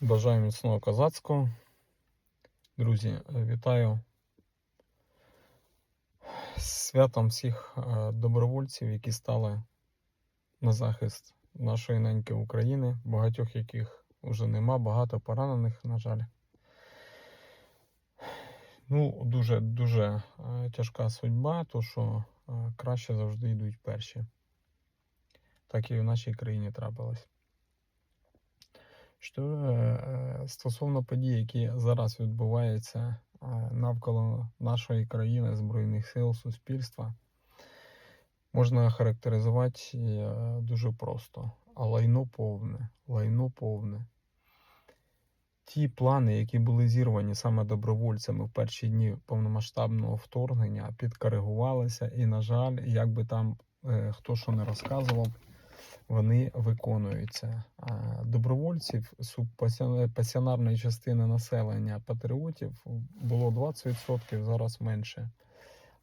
Бажаю міцного козацького. Друзі, вітаю святом всіх е, добровольців, які стали на захист нашої неньки України, багатьох яких вже нема, багато поранених, на жаль. Ну, дуже дуже е, тяжка судьба, то що е, краще завжди йдуть перші. Так і в нашій країні трапилось. Що е, е, стосовно подій, які зараз відбуваються е, навколо нашої країни, Збройних сил, суспільства, можна характеризувати дуже просто. А лайно повне, лайно повне. Ті плани, які були зірвані саме добровольцями в перші дні повномасштабного вторгнення, підкоригувалися, і, на жаль, як би там хто що не розказував, вони виконуються. Добровольців субпасіонарної пасіонарної частини населення патріотів було 20%, зараз менше.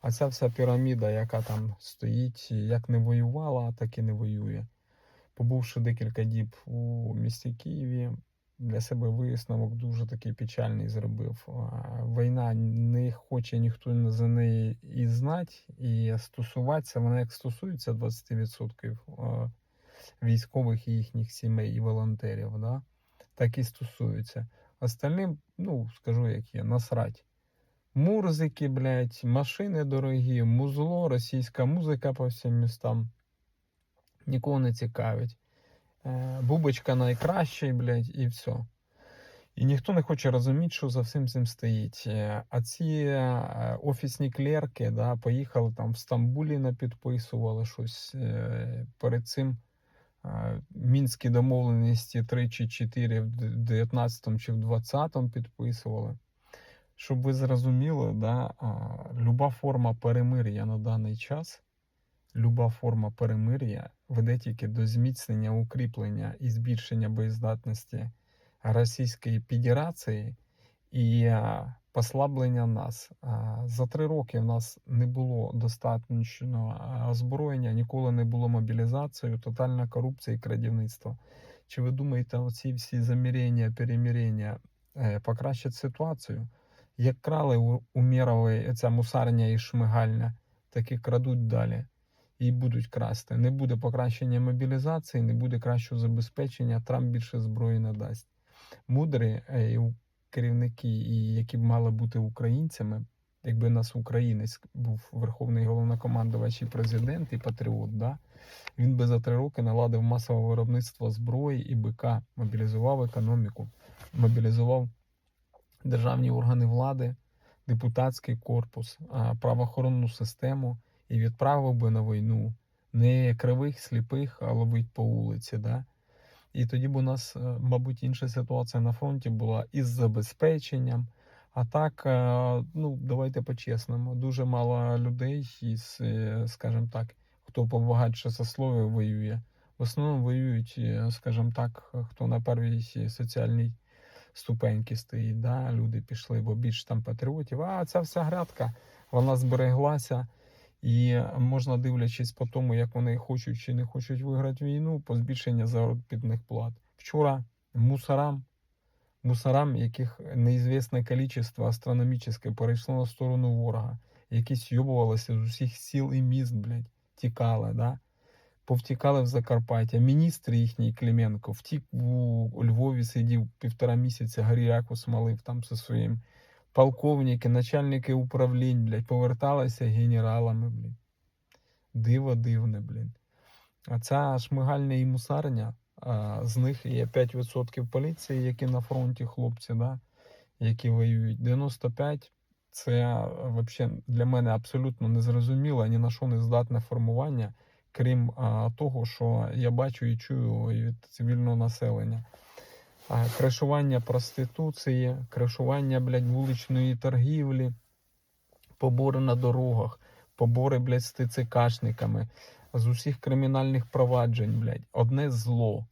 А ця вся піраміда, яка там стоїть, як не воювала, так і не воює. Побувши декілька діб у місті Києві, для себе висновок дуже такий печальний зробив. Війна не хоче ніхто за неї і знати, і стосуватися, вона як стосується 20% а, військових і їхніх сімей і волонтерів, да? так і стосується. Остальним, ну, скажу як є, насрать. Мурзики, блядь, машини дорогі, музло, російська музика по всім містам. Нікого не цікавить. Е, Бубочка найкращий, блядь, і все. І ніхто не хоче розуміти, що за всім цим стоїть. Е, А ці е, офісні клерки да, поїхали там в Стамбулі напідписували щось перед цим. Мінські домовленості 3 чи 4 в 19 чи в 20 підписували. Щоб ви зрозуміли, да, люба форма перемир'я на даний час, люба форма перемир'я веде тільки до зміцнення, укріплення і збільшення боєздатності Російської Федерації і послаблення нас. За три роки в нас не було достатньо озброєння, ніколи не було мобілізації, тотальна корупція і крадівництво. Чи ви думаєте, оці всі замірення, перемірення е, покращать ситуацію? Як крали у, у ця мусарня і шмигальня, так і крадуть далі. І будуть красти. Не буде покращення мобілізації, не буде кращого забезпечення, Трамп більше зброї не дасть. Мудрі е, керівники, і які б мали бути українцями, якби нас українець був верховний головнокомандувач і президент, і патріот, да? він би за три роки наладив масове виробництво зброї і БК, мобілізував економіку, мобілізував державні органи влади, депутатський корпус, правоохоронну систему і відправив би на війну не кривих, сліпих, а ловить по вулиці. Да? І тоді б у нас, е, мабуть, інша ситуація на фронті була із забезпеченням. А так, е, ну давайте по-чесному, дуже мало людей із, е, скажімо так, хто побагатше сословие воює. В основному воюють, скажімо так, хто на первій соціальній ступеньки стоїть. Да? Люди пішли, бо більше там патріотів. А ця вся грядка, вона збереглася. І можна, дивлячись по тому, як вони хочуть чи не хочуть виграти війну, по збільшення заробітних плат. Вчора мусорам, мусорам, яких неізвісне кількість астрономічне перейшло на сторону ворога, які сйобувалися з усіх сіл і міст, блядь, тікали, да? повтікали в Закарпаття. Міністр їхній Клименко втік у Львові, сидів півтора місяця, гаріяку смалив там зі своїм полковники, начальники управлінь, блядь, поверталися генералами, блядь. Диво дивне, блін. А ця шмигальня і мусарня, а, з них є 5% поліції, які на фронті хлопці, да, які воюють. 95 це взагалі для мене абсолютно незрозуміле, ні на що не здатне формування, крім а, того, що я бачу і чую від цивільного населення. Кришування проституції, кришування, блядь, вуличної торгівлі, побори на дорогах, побори, блядь, з ТЦКшниками, з усіх кримінальних проваджень, блядь, одне зло.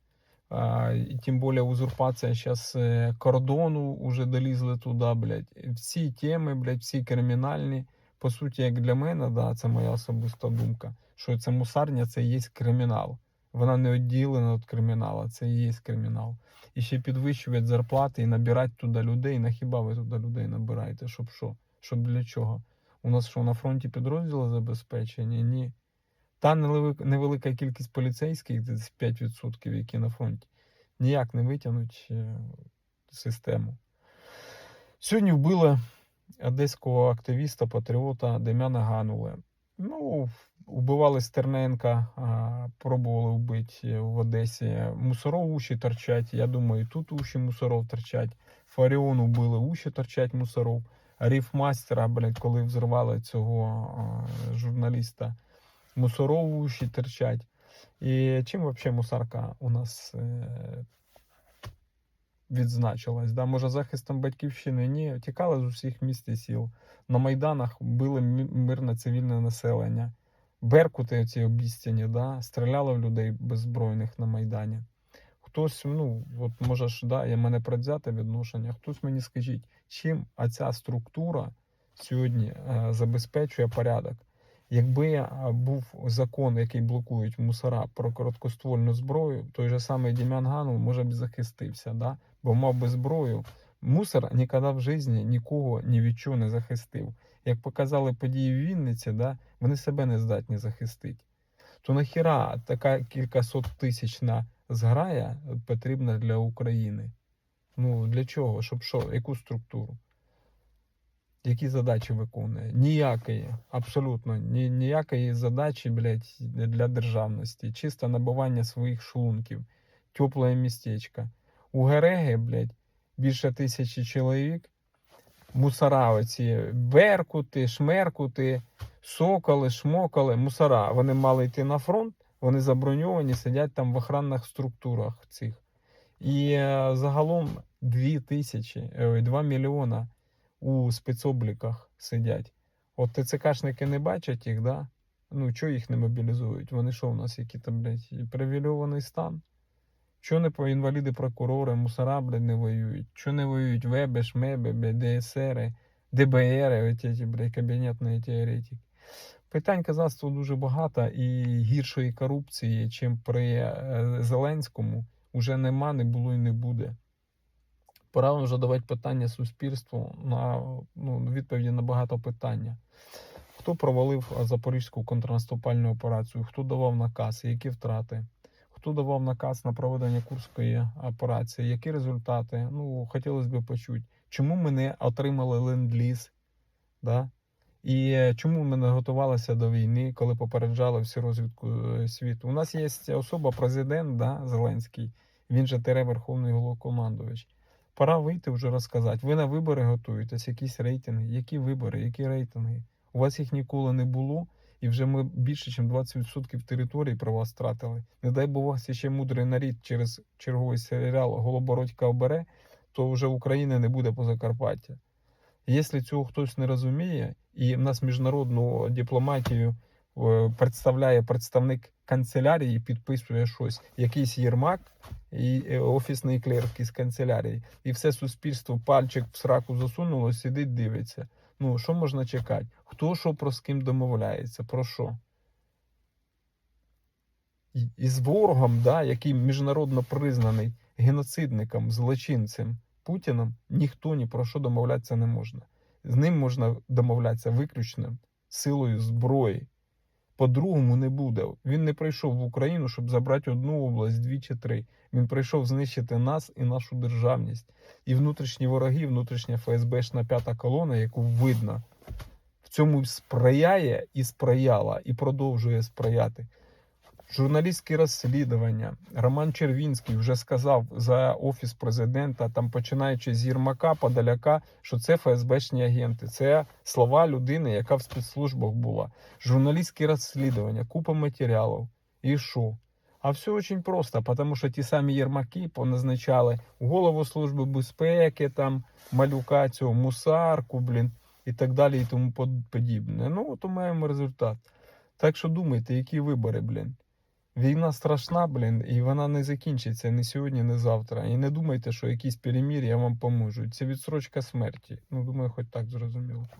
А, тим більше узурпація зараз кордону уже долізли туди, блядь. Всі теми, блядь, всі кримінальні. По суті, як для мене, да, це моя особиста думка, що це мусарня, це є кримінал. Вона не відділена від криміналу, це і є кримінал. І ще підвищують зарплати і набирати туди людей. На хіба ви туди людей набираєте? Щоб що? Щоб для чого? У нас що на фронті підрозділи забезпечені? Ні. Та невелика, невелика кількість поліцейських, десь 5%, які на фронті, ніяк не витягнуть е, систему. Сьогодні вбили одеського активіста, патріота Дем'яна Гануле. Ну, вбивали Стерненка, пробували вбити в Одесі. Мусоров уші торчать. Я думаю, тут уші мусоров торчать. Фаріон вбили, уші торчать мусоров. Ріфмастера, блядь, коли взривали цього журналіста. Мусоров уші торчать. І чим взагалі мусарка у нас е, відзначилась? Да? Може, захистом батьківщини? Ні, тікали з усіх міст і сіл. На майданах били мирне цивільне населення. Беркути ці обіцяні, да? стріляли в людей беззбройних на Майдані. Хтось, ну, от може ж, да, в мене предвзяте відношення. Хтось мені скажіть, чим ця структура сьогодні е, забезпечує порядок? Якби е, був закон, який блокують мусора про короткоствольну зброю, той же самий Дім'ян Ганов може б захистився, да? бо мав би зброю. Мусор ніколи в житті нікого ні від чого не захистив. Як показали події в Вінниці, да, вони себе не здатні захистити. То нахіра така кількасот тисячна зграя потрібна для України? Ну для чого? Щоб що? Яку структуру? Які задачі виконує? Ніякої, абсолютно ні, ніякої задачі, блядь, для державності. Чисто набивання своїх шлунків, тепле містечко. У Гереги, блядь, більше тисячі чоловік. Мусора, оці беркути, шмеркути, соколи, шмокали, мусора. Вони мали йти на фронт, вони заброньовані, сидять там в охранних структурах цих. І е, загалом 2 тисячі, 2 мільйона у спецобліках сидять. От ТЦКшники не бачать їх, да? Ну, чого їх не мобілізують? Вони що у нас, які там, блядь, привільований стан? Чого не по інваліди прокурори, мусора, не воюють? Чого не воюють ВЕБи, ШМЕБи, блядь, ДСРи, ДБРи, оті, ті, блядь, кабінетні теоретики? Питань казацтва дуже багато і гіршої корупції, чим при е, Зеленському, уже нема, не було і не буде. Пора вже давати питання суспільству на ну, відповіді на багато питання. Хто провалив Запорізьку контрнаступальну операцію? Хто давав наказ? Які втрати? Хто давав наказ на проведення Курської операції? Які результати? Ну, хотілося б почути. Чому ми не отримали ленд-ліз? Да? І е, чому ми не готувалися до війни, коли попереджали всю розвідку е, світу? У нас є особа, президент да, Зеленський, він же тере Верховний Головкомандувач. Пора вийти вже розказати. Ви на вибори готуєтесь, якісь рейтинги. Які вибори, які рейтинги? У вас їх ніколи не було, і вже ми більше, ніж 20% території про вас втратили. Не дай Бог вас ще мудрий нарід через черговий серіал Голобородька обере, то вже України не буде по Закарпаття. Якщо цього хтось не розуміє, і в нас міжнародну дипломатію е, представляє представник канцелярії, підписує щось, якийсь єрмак і е, офісний клерк із канцелярії, і все суспільство пальчик в сраку засунуло, сидить, дивиться. Ну, що можна чекати? Хто що про з ким домовляється? Про що? І, з ворогом, да, який міжнародно признаний геноцидником, злочинцем Путіном, ніхто ні про що домовлятися не можна. З ним можна домовлятися виключно силою зброї. По-другому не буде. Він не прийшов в Україну, щоб забрати одну область, дві чи три. Він прийшов знищити нас і нашу державність. І внутрішні вороги, внутрішня ФСБшна п'ята колона, яку видно, в цьому сприяє і сприяла, і продовжує сприяти. Журналістські розслідування. Роман Червінський вже сказав за офіс президента, там починаючи з Єрмака, Подаляка, що це ФСБшні агенти. Це слова людини, яка в спецслужбах була. Журналістські розслідування, купа матеріалів. І що? А все очень просто, тому що ті самі Єрмаки поназначали голову Служби безпеки, там малюка цього мусарку, блін, і так далі, і тому под- подібне. Ну, от маємо результат. Так що думайте, які вибори, блін. Війна страшна, блін, і вона не закінчиться ні сьогодні, ні завтра. І не думайте, що якісь перемір'я вам поможуть. Це відсрочка смерті. Ну, думаю, хоч так зрозуміло.